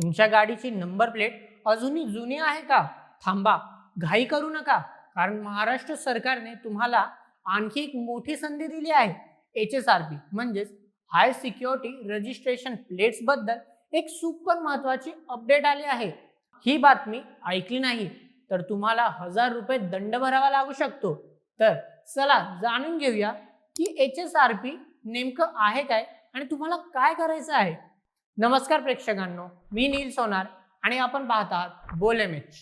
तुमच्या गाडीची number plate अजूनही जुनी आहे का? थांबा घाई करू नका कारण महाराष्ट्र सरकारने तुम्हाला आणखी एक मोठी संधी दिली आहे. एच एस आर पी म्हणजेच हाय सिक्युरिटी रजिस्ट्रेशन प्लेट्सबद्दल एक सुपर महत्वाची अपडेट आली आहे. ही बातमी ऐकली नाही तर तुम्हाला हजार रुपये दंड भरावा लागू शकतो. तर चला जाणून घेऊया की एच एस आर पी नेमकं आहे काय आणि तुम्हाला काय करायचं आहे. नमस्कार प्रेक्षकांनो मी नील सोनार आणि आपण पाहतात आहात बोल एम एच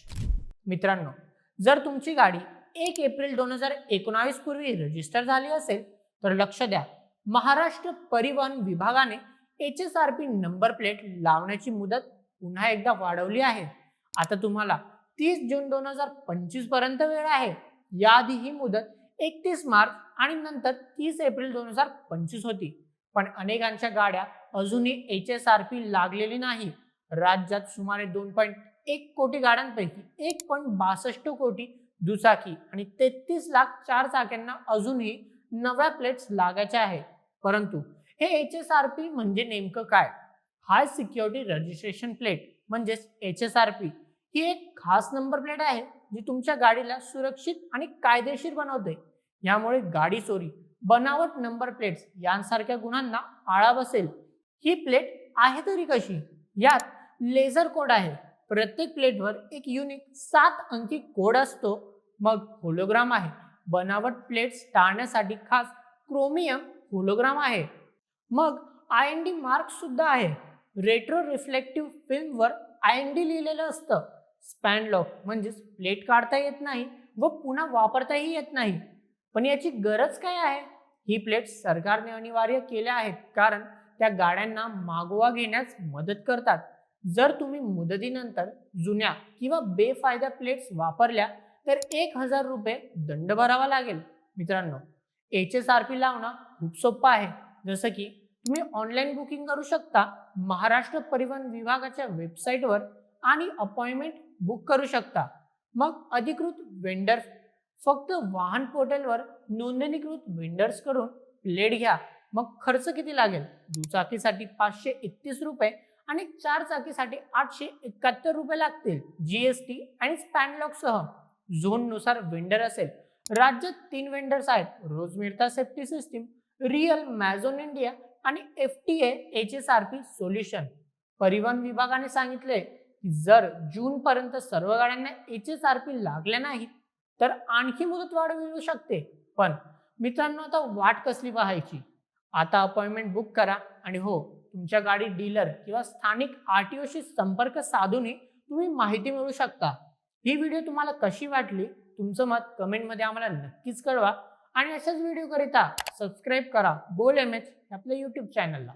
मित्रांनो जर तुमची गाडी एक एप्रिल दोन हजार एकोणावीस पूर्वी रजिस्टर झाली असेल तर लक्ष द्या. महाराष्ट्र परिवहन विभागाने H S R P number plate लावण्याची मुदत पुन्हा एकदा वाढवली आहे. आता तुम्हाला तीस जून दोन हजार पंचवीसपर्यंत वेळ आहे. याआधी ही मुदत एकतीस मार्च आणि नंतर तीस एप्रिल दोन हजार पंचवीस होती. पण अनेकांच्या गाड्या अजूनही एच एस आर पी लागलेली नाही. राज्यात सुमारे दोन पॉईंट एक कोटी गाड्यांपैकी एक पॉईंट बासष्ट कोटी दुचाकी आणि तेहतीस लाख चार चाक्यांना अजूनही नव्या प्लेट्स लागायच्या आहेत. परंतु हे एच एस आर पी म्हणजे नेमकं काय? हाय सिक्युरिटी रजिस्ट्रेशन प्लेट म्हणजेच एच एस आर पी ही एक खास नंबर प्लेट आहे जी तुमच्या गाडीला सुरक्षित आणि कायदेशीर बनवते. यामुळे गाडी चोरी बनावट नंबर प्लेट्स यांसारख्या गुन्ह्यांना आळा बसेल. ही प्लेट आहे तरी कशी? यात लेझर कोड आहे. प्रत्येक प्लेटवर एक युनिक सात अंकी कोड असतो. मग होलोग्राम आहे. बनावट प्लेट्स टाळण्यासाठी खास क्रोमियम होलोग्राम आहे. मग आय एन डी मार्क सुद्धा आहे. रेट्रो रिफ्लेक्टिव्ह फिल्मवर आय एन डी लिहिलेलं असतं. स्पॅनलॉक म्हणजेच प्लेट काढता येत नाही व पुन्हा वापरताही येत नाही. पण याची गरज काय आहे? ही प्लेट सरकारने अनिवार्य केल्या आहेत. कारण त्या गाड्यांना मागोवा घेण्यास मदत करतात. जर तुम्ही मुदतीनंतर जुन्या किंवा बेफायदा प्लेट्स वापरल्या तर एक हजार रुपये दंड भरावा लागेल. मित्रांनो एच एस आर पी लावणं खूप सोपं आहे. जसं की तुम्ही ऑनलाईन बुकिंग करू शकता महाराष्ट्र परिवहन विभागाच्या वेबसाईटवर आणि अपॉइंटमेंट बुक करू शकता. मग अधिकृत वेंडर्स फक्त वाहन पोर्टलवर नोंदणीकृत वेंडर्सकडून प्लेट घ्या. मग खर्च किती लागेल? दुचाकीसाठी पाचशे एकतीस रुपये आणि चार चाकीसाठी आठशे एकाहत्तर रुपये लागतील. जीएसटी आणि स्पॅनलॉकसह झोननुसार वेंडर असेल. राज्यात तीन वेंडर्स आहेत. रोज मिळता सेफ्टी सिस्टीम रिअल मॅझोन इंडिया आणि F T H S R P solution परिवहन विभागाने सांगितले की जर जून पर्यंत सर्व गाड्यांना एच एस आर पी लागल्या नाहीत तर आणखी मुदत वाढ मिळू शकते. पण मित्रांनो आता वाट कसली पाहायची? आता अपॉइंटमेंट बुक करा आणि हो तुमच्या गाडी डीलर किंवा स्थानिक आर टी ओशी संपर्क साधूनही तुम्ही माहिती मिळवू शकता. ही व्हिडिओ तुम्हाला कशी वाटली तुमचं मत कमेंटमध्ये आम्हाला नक्कीच कळवा. आणि अशाच व्हिडिओकरिता सबस्क्राईब करा बोल एम एच आपल्या यूट्यूब चॅनलला